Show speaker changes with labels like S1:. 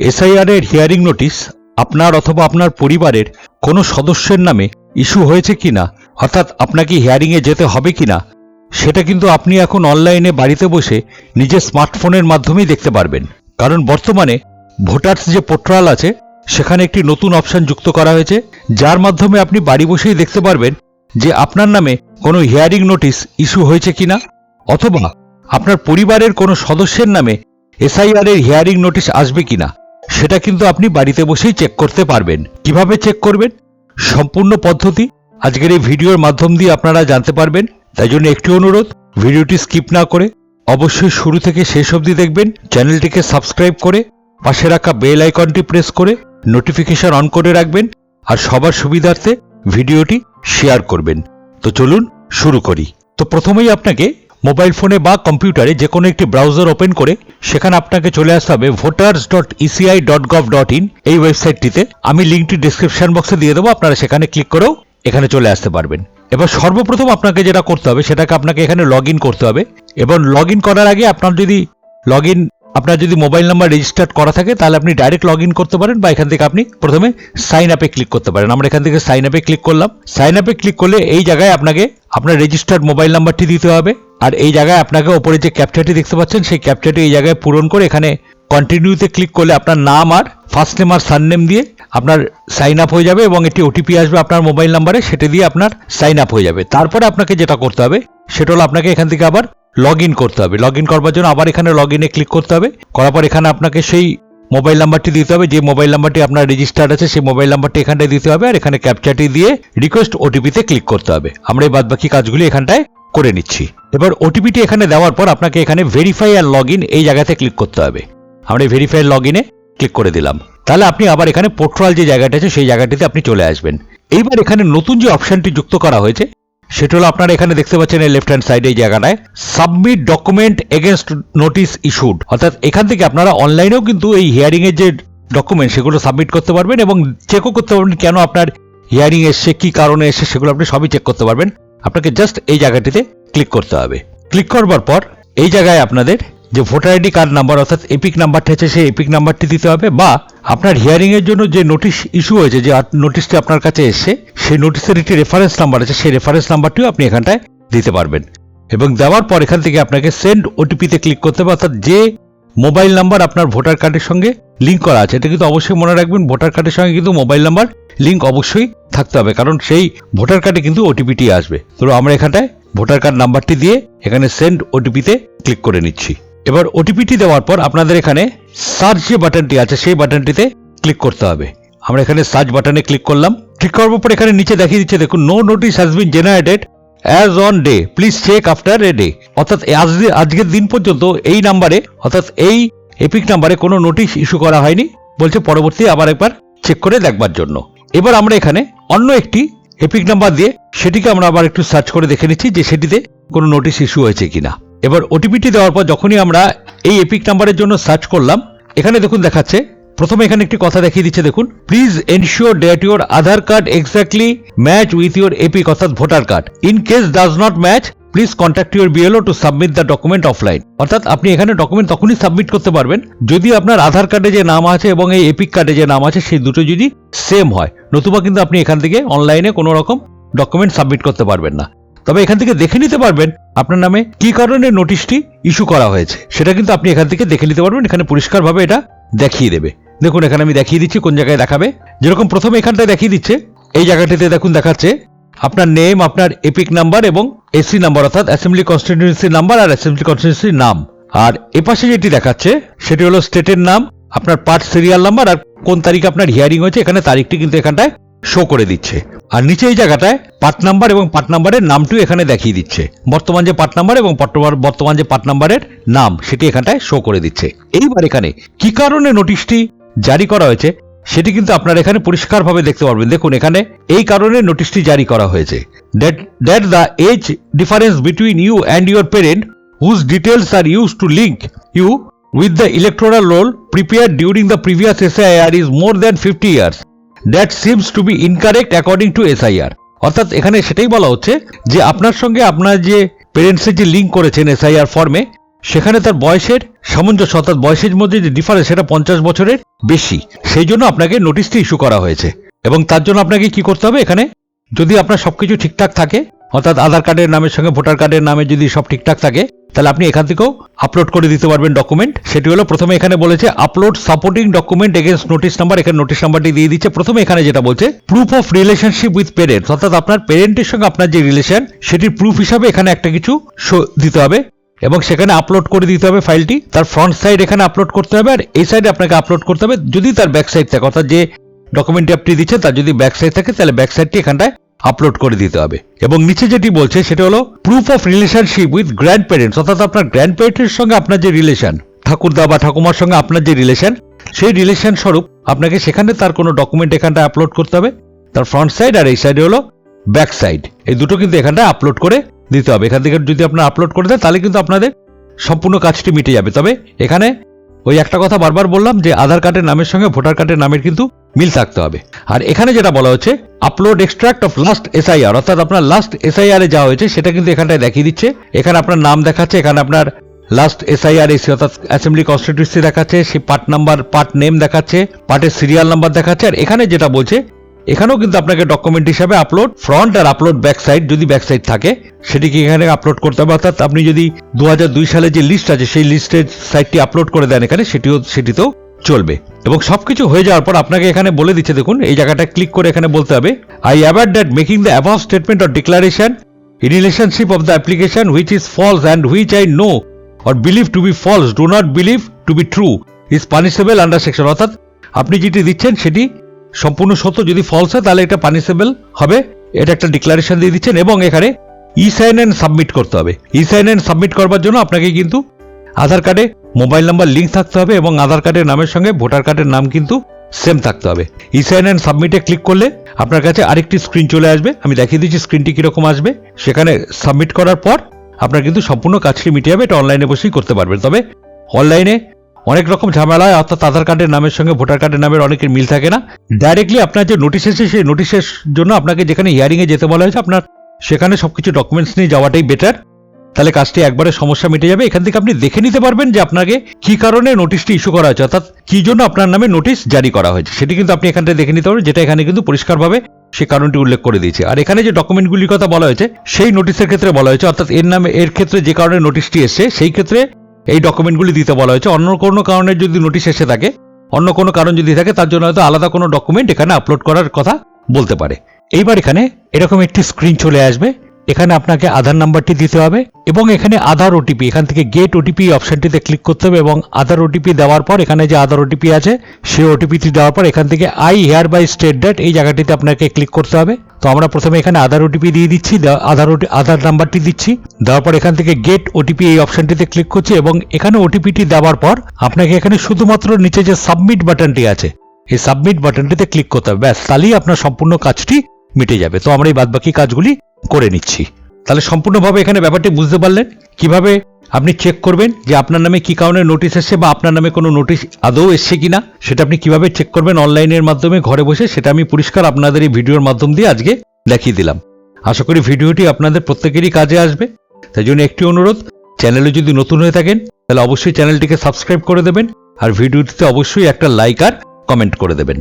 S1: SIR এর hearing notice আপনার অথবা আপনার পরিবারের কোনো সদস্যের নামে ইস্যু হয়েছে কিনা, অর্থাৎ আপনাকে হিয়ারিং এ যেতে হবে কিনা, সেটা কিন্তু আপনি এখন অনলাইনে বাড়িতে বসে নিজের স্মার্টফোনের মাধ্যমেই দেখতে পারবেন। কারণ বর্তমানে ভোটার্স যে পোর্টাল আছে, সেখানে একটি নতুন অপশন যুক্ত করা হয়েছে, যার মাধ্যমে আপনি বাড়ি বসেই দেখতে পারবেন যে আপনার নামে কোনো হিয়ারিং নোটিশ ইস্যু হয়েছে কিনা, অথবা আপনার পরিবারের কোনো সদস্যের নামে এসআইআর এর হিয়ারিং নোটিশ আসবে কিনা। সেটা কিন্তু আপনি বাড়িতে বসেই চেক করতে পারবেন। কীভাবে চেক করবেন? সম্পূর্ণ পদ্ধতি আজকের এই ভিডিওর মাধ্যম দিয়ে আপনারা জানতে পারবেন। তাই জন্য একটি অনুরোধ, ভিডিওটি স্কিপ না করে অবশ্যই শুরু থেকে শেষ অবধি দেখবেন। চ্যানেলটিকে সাবস্ক্রাইব করে পাশে রাখা বেল আইকনটি প্রেস করে নোটিফিকেশন অন করে রাখবেন আর সবার সুবিধার্থে ভিডিওটি শেয়ার করবেন। তো চলুন শুরু করি। তো প্রথমেই আপনাকে মোবাইল ফোনে বা কম্পিউটারে যে কোনো একটি ব্রাউজার ওপেন করে সেখানে আপনাকে চলে আসতে হবে voters dot ECI dot gov dot in এই ওয়েবসাইটটিতে। আমি লিঙ্কটি ডিসক্রিপশন বক্সে দিয়ে দেবো, আপনারা সেখানে ক্লিক করেও এখানে চলে আসতে পারবেন। এবার সর্বপ্রথম আপনাকে যেটা করতে হবে, সেটাকে আপনাকে এখানে লগ করতে হবে। এবং লগ করার আগে আপনার যদি লগ আপনার যদি মোবাইল নাম্বার রেজিস্টার্ড করা থাকে, তাহলে আপনি ডাইরেক্ট লগ করতে পারেন বা এখান থেকে আপনি প্রথমে সাইন আপে ক্লিক করতে পারেন। আমরা এখান থেকে সাইন আপে ক্লিক করলাম। সাইন আপে ক্লিক করলে এই জায়গায় আপনাকে আপনার রেজিস্টার্ড মোবাইল নাম্বারটি দিতে হবে। আর এই জায়গায় আপনাকে ওপরে যে ক্যাপচারটি দেখতে পাচ্ছেন, সেই ক্যাপচারটি এই জায়গায় পূরণ করে এখানে কন্টিনিউতে ক্লিক করলে আপনার নাম আর ফার্স্ট নেম আর সারনেম দিয়ে আপনার সাইন আপ হয়ে যাবে এবং একটি ওটিপি আসবে আপনার মোবাইল নাম্বারে সেটা দিয়ে আপনার সাইন আপ হয়ে যাবে। তারপরে আপনাকে যেটা করতে হবে, সেটা হলো আপনাকে এখান থেকে আবার লগ ইন করতে হবে। লগ ইন করবার জন্য আবার এখানে লগ ইনে ক্লিক করতে হবে। করার পর এখানে আপনাকে সেই মোবাইল নাম্বারটি দিতে হবে, যে মোবাইল নাম্বারটি আপনার রেজিস্টার্ড আছে, সেই মোবাইল নাম্বারটি এখানটায় দিতে হবে আর এখানে ক্যাপচারটি দিয়ে রিকোয়েস্ট ওটিপিতে ক্লিক করতে হবে। আমরা এই বাদবাকি কাজগুলি এখানটায় করে নিচ্ছি। এবার ওটিপিটি এখানে দেওয়ার পর আপনাকে এখানে ভেরিফাই আর লগ এই জায়গাতে ক্লিক করতে হবে। আমরা এই ভেরিফাই লগ ইনে ক্লিক করে দিলাম। তাহলে আপনি আবার এখানে পোর্টাল যে জায়গাটা আছে সেই জায়গাটিতে আপনি চলে আসবেন। এইবার এখানে নতুন যে অপশনটি যুক্ত করা হয়েছে, সেটা হলো আপনারা এখানে দেখতে পাচ্ছেন এই লেফট হ্যান্ড সাইডে এই জায়গাটায় submit document against notice issued অর্থাৎ এখান থেকে আপনারা অনলাইনেও কিন্তু এই হিয়ারিং এর যে ডকুমেন্ট সেগুলো সাবমিট করতে পারবেন এবং চেকও করতে পারবেন কেন আপনার হিয়ারিং এসছে, কি কারণে এসছে, সেগুলো আপনি সবই চেক করতে পারবেন। আপনাকে জাস্ট এই জায়গাটিতে ক্লিক করতে হবে। ক্লিক করবার পর এই জায়গায় আপনাদের যে ভোটার আইডি কার্ড নাম্বার অর্থাৎ এপিক নাম্বারটা আছে, সেই এপিক নাম্বারটি দিতে হবে বা আপনার হিয়ারিং এর জন্য যে নোটিশ ইস্যু হয়েছে, যে নোটিশটি আপনার কাছে এসছে, সেই নোটিশের একটি রেফারেন্স নাম্বার আছে, সেই রেফারেন্স নাম্বারটিও আপনি এখানটায় দিতে পারবেন। এবং দেওয়ার পর এখান থেকে আপনাকে সেন্ড ওটিপিতে ক্লিক করতে হবে, অর্থাৎ যে মোবাইল নাম্বার আপনার ভোটার কার্ডের সঙ্গে লিঙ্ক করা আছে। এটা কিন্তু অবশ্যই মনে রাখবেন, ভোটার কার্ডের সঙ্গে কিন্তু মোবাইল নাম্বার লিঙ্ক অবশ্যই থাকতে হবে, কারণ সেই ভোটার কার্ডে কিন্তু ওটিপিটি আসবে। তো আমরা এখানটায় ভোটার কার্ড নাম্বারটি দিয়ে এখানে সেন্ড ওটিপিতে ক্লিক করে নিচ্ছি। এবার ওটিপিটি দেওয়ার পর আপনাদের এখানে সার্চ যে বাটনটি আছে, সেই বাটনটিতে ক্লিক করতে হবে। আমরা এখানে সার্চ বাটনে ক্লিক করলাম। ক্লিক করার পর এখানে নিচে দেখিয়ে দিচ্ছে, দেখুন no notice has been generated as on day please check after a day অর্থাৎ আজ- আজকের দিন পর্যন্ত এই নাম্বারে, অর্থাৎ এই এপিক নাম্বারে কোনো নোটিশ ইস্যু করা হয়নি। বলছে পরবর্তী আবার একবার চেক করে দেখবার জন্য। এবার আমরা এখানে অন্য একটি এপিক নাম্বার দিয়ে সেটিকে আমরা আবার একটু সার্চ করে দেখে নিচ্ছি যে সেটিতে কোনো নোটিশ ইস্যু হয়েছে কিনা। এবার ওটিপিটি দেওয়ার পর যখনই আমরা এই এপিক নাম্বারের জন্য সার্চ করলাম, এখানে দেখুন দেখাচ্ছে প্রথমে এখানে একটি কথা দেখিয়ে দিচ্ছে, দেখুন। Please ensure that your Aadhaar card exactly match with your EPIC অর্থাৎ voter card in case does not match please contact your BLO to submit the document offline অর্থাৎ আপনি এখানে ডকুমেন্ট তখনই সাবমিট করতে পারবেন, যদি আপনার আধার কার্ডে যে নাম আছে এবং এই এপিক কার্ডে যে নাম আছে, সেই দুটো যদি সেম হয়, নতুবা কিন্তু আপনি এখান থেকে অনলাইনে কোনো রকম ডকুমেন্ট সাবমিট করতে পারবেন না। তবে এখান থেকে দেখে নিতে পারবেন আপনার নামে কি কারণে নোটিশটি ইস্যু করা হয়েছে। সেটা কিন্তু আপনি এখান থেকে দেখে নিতে পারবেন, এখানে পরিষ্কারভাবে এটা দেখিয়ে দেবে। দেখুন, এখানে আমি দেখিয়ে দিচ্ছি কোন জায়গায় দেখাবে। যেরকম প্রথমে এখানটায় দেখিয়ে দিচ্ছে, এই জায়গাটিতে দেখুন দেখাচ্ছে আপনার নেম আপনার এপিক নাম্বার এবং এসি নাম্বার অর্থাৎ অ্যাসেম্বলি কনস্টিটিউন্সি নাম্বার আর অ্যাসেম্বলি কনস্টিটিউন্সির নাম। আর এপাশে যেটি দেখাচ্ছে, সেটি হলো স্টেটের নাম, আপনার পার্ট সিরিয়াল নাম্বার আর কোন তারিখে আপনার হিয়ারিং হয়েছে, এখানে তারিখটি কিন্তু এখানটায় শো করে দিচ্ছে। আর নিচে এই জায়গাটায় পার্ট নাম্বার এবং পার্ট নাম্বারের নামটিও এখানে দেখিয়ে দিচ্ছে। বর্তমান যে পার্ট নাম্বার এবং বর্তমান যে পার্ট নাম্বারের নাম, সেটি এখানটায় শো করে দিচ্ছে। এইবার এখানে কি কারণে নোটিশটি জারি করা হয়েছে, সেটি কিন্তু আপনারা এখানে পরিষ্কারভাবে দেখতে পারবেন। দেখুন, এখানে এই কারণে নোটিশটি জারি করা হয়েছে। That that the age difference between you and your parent whose details are use to link you with the electoral roll prepare during the previous SIR is more than fifty years that seems to be incorrect according to SIR অর্থাৎ এখানে সেটাই বলা হচ্ছে যে আপনার সঙ্গে আপনার যে পেরেন্টসের যে লিঙ্ক করেছেন এসআইআর ফর্মে সেখানে তার বয়সের সামঞ্জস্য অর্থাৎ বয়সের মধ্যে যে ডিফারেন্স সেটা পঞ্চাশ বছরের বেশি, সেই জন্য আপনাকে নোটিশটি ইস্যু করা হয়েছে। এবং তার জন্য আপনাকে কি করতে হবে এখানে? যদি আপনার সবকিছু ঠিকঠাক থাকে, অর্থাৎ আধার কার্ডের নামের সঙ্গে ভোটার কার্ডের নামে যদি সব ঠিকঠাক থাকে, তাহলে আপনি এখান থেকেও আপলোড করে দিতে পারবেন ডকুমেন্ট সেটি হলো প্রথমে এখানে বলেছে upload supporting document against notice number এখানে নোটিশ নাম্বারটি দিয়ে দিচ্ছে। প্রথমে এখানে যেটা বলছে proof of relationship with parents অর্থাৎ আপনার পেরেন্টের সঙ্গে আপনার যে রিলেশন সেটির প্রুফ হিসাবে এখানে একটা কিছু দিতে হবে। এবং সেখানে আপলোড করে দিতে হবে ফাইলটি তার ফ্রন্ট সাইড এখানে আপলোড করতে হবে আর এই সাইডে আপনাকে আপলোড করতে হবে যদি তার ব্যাক সাইড থাকে। অর্থাৎ যে ডকুমেন্টটি আপনি দিচ্ছেন, তার যদি ব্যাক সাইড থাকে, তাহলে ব্যাক সাইডটি এখানটায় আপলোড করে দিতে হবে। এবং নিচে যেটি বলছে, সেটা হলো proof of relationship with grandparents অর্থাৎ আপনার গ্র্যান্ড প্যারেন্টের সঙ্গে আপনার যে রিলেশন ঠাকুরদা বা ঠাকুমার সঙ্গে আপনার যে রিলেশন সেই রিলেশন স্বরূপ আপনাকে সেখানে তার কোনো ডকুমেন্ট এখানটায় আপলোড করতে হবে। তার ফ্রন্ট সাইড আর এই সাইডে হলো ব্যাক সাইড এই দুটো কিন্তু এখানটায় আপলোড করে দিতে হবে। এখান থেকে যদি আপনার আপলোড করে দেন, তাহলে কিন্তু আপনাদের সম্পূর্ণ কাজটি মিটে যাবে। তবে এখানে ওই একটা কথা বারবার বললাম যে আধার কার্ডের নামের সঙ্গে ভোটার কার্ডের নামের কিন্তু মিল থাকতে হবে। আর এখানে যেটা বলা হচ্ছে upload extract of last SIR অর্থাৎ আপনার লাস্ট এসআইআর এ যাওয়া হয়েছে, সেটা কিন্তু এখানটায় দেখিয়ে দিচ্ছে। এখানে আপনার নাম দেখাচ্ছে, এখানে আপনার লাস্ট এসআইআর এসি, অর্থাৎ অ্যাসেম্বলি কনস্টিটিউন্সি দেখাচ্ছে সেই পার্ট নাম্বার পার্ট নেম দেখাচ্ছে পার্টের সিরিয়াল নাম্বার দেখাচ্ছে। আর এখানে যেটা বলছে এখানেও কিন্তু আপনাকে ডকুমেন্ট হিসাবে আপলোড ফ্রন্ট আর আপলোড ব্যাক সাইড যদি ব্যাক সাইড থাকে, সেটিকে এখানে আপলোড করতে হবে। অর্থাৎ আপনি যদি দু হাজার দুই সালে যে লিস্ট আছে, সেই লিস্টের সাইটটি আপলোড করে দেন এখানে, সেটিও, সেটিতেও চলবে। এবং সবকিছু হয়ে যাওয়ার পর আপনাকে এখানে বলে দিচ্ছে, দেখুন, এই জায়গাটা ক্লিক করে এখানে বলতে হবে I aver that making the above statement or declaration in relationship of the application which is false and which I know or believe to be false. Do not believe to be true is punishable under section. অর্থাৎ আপনি যেটি দিচ্ছেন, সেটি সম্পূর্ণ সত্য, যদি false হয়, তাহলে এটা পানিশেবল হবে। এটা একটা ডিক্লারেশন দিয়ে দিচ্ছেন এবং এখানে ই সাইন অ্যান্ড সাবমিট করতে হবে। ই সাইন অ্যান্ড সাবমিট করবার জন্য আপনাকে কিন্তু আধার কার্ডে মোবাইল নাম্বার লিঙ্ক থাকতে হবে এবং আধার কার্ডের নামের সঙ্গে ভোটার কার্ডের নাম কিন্তু সেম থাকতে হবে। ই সাইন অ্যান্ড সাবমিটে ক্লিক করলে আপনার কাছে আরেকটি স্ক্রিন চলে আসবে। আমি দেখিয়ে দিচ্ছি স্ক্রিনটি কীরকম আসবে। সেখানে সাবমিট করার পর আপনার কিন্তু সম্পূর্ণ কাজটি মিটে যাবে। এটা অনলাইনে বসেই করতে পারবেন। তবে অনলাইনে অনেক রকম ঝামেলা হয় অর্থাৎ আধার কার্ডের নামের সঙ্গে ভোটার কার্ডের নামের অনেকের মিল থাকে না? ডাইরেক্টলি আপনার যে নোটিশ এসেছে, সেই নোটিশের জন্য আপনাকে যেখানে হিয়ারিংয়ে যেতে বলা হয়েছে, আপনার সেখানে সবকিছু ডকুমেন্টস নিয়ে যাওয়াটাই বেটার তাহলে কাজটি একবারে সমস্যা মিটে যাবে। এখান থেকে আপনি দেখে নিতে পারবেন যে আপনাকে কি কারণে নোটিশটি ইস্যু করা হয়েছে, অর্থাৎ কি জন্য আপনার নামে নোটিশ জারি করা হয়েছে। সেটি কিন্তু আপনি এখান থেকে দেখে নিতে পারবেন, যেটা এখানে কিন্তু পরিষ্কারভাবে সে কারণটি উল্লেখ করে দিয়েছে। আর এখানে যে ডকুমেন্টগুলির কথা বলা হয়েছে, সেই নোটিশের ক্ষেত্রে বলা হয়েছে, অর্থাৎ এর নামে, এর ক্ষেত্রে যে কারণে নোটিশটি এসছে, সেই ক্ষেত্রে এই ডকুমেন্টগুলি দিতে বলা হয়েছে। অন্য কোনো কারণে যদি নোটিশ এসে থাকে, অন্য কোনো কারণ যদি থাকে, তার জন্য হয়তো আলাদা কোনো ডকুমেন্ট এখানে আপলোড করার কথা বলতে পারে। এইবার এখানে এরকম একটি স্ক্রিন চলে আসবে। এখানে আপনাকে আধার নাম্বারটি দিতে হবে এবং এখানে আধার ওটিপি এখান থেকে গেট ওটিপি অপশনটিতে ক্লিক করতে হবে এবং আধার ওটিপি দেওয়ার পর এখানে যে আধার ওটিপি আছে, সেই ওটিপিটি দেওয়ার পর এখান থেকে I hereby state that এই জায়গাটিতে আপনাকে ক্লিক করতে হবে। তো আমরা প্রথমে এখানে আধার ওটিপি দিয়ে দিচ্ছি আধার ওটি আধার নাম্বারটি দিচ্ছি। দেওয়ার পর এখান থেকে গেট ওটিপি এই অপশনটিতে ক্লিক করছি এবং এখানে ওটিপিটি দেওয়ার পর আপনাকে এখানে শুধুমাত্র নিচে যে সাবমিট বাটনটি আছে, এই সাবমিট বাটনটিতে ক্লিক করতে হবে। ব্যাস, তাহলেই আপনার সম্পূর্ণ কাজটি মিটে যাবে। তো আমরা এই বাদবাকি কাজগুলি করে নিচ্ছি। তাহলে সম্পূর্ণভাবে এখানে ব্যাপারটি বুঝতে পারলেন? কীভাবে আপনি চেক করবেন যে আপনার নামে কি কারণে নোটিশ এসছে বা আপনার নামে কোনো নোটিশ আদৌ এসছে কিনা? সেটা আপনি কীভাবে চেক করবেন অনলাইনের মাধ্যমে ঘরে বসে? সেটা আমি পরিষ্কার আপনাদের এই ভিডিওর মাধ্যম দিয়ে আজকে দেখিয়ে দিলাম। আশা করি ভিডিওটি আপনাদের প্রত্যেকেরই কাজে আসবে। তাই জন্য একটি অনুরোধ চ্যানেলে যদি নতুন হয়ে থাকেন, তাহলে অবশ্যই চ্যানেলটিকে সাবস্ক্রাইব করে দেবেন আর ভিডিওটিতে অবশ্যই একটা লাইক আর কমেন্ট করে দেবেন।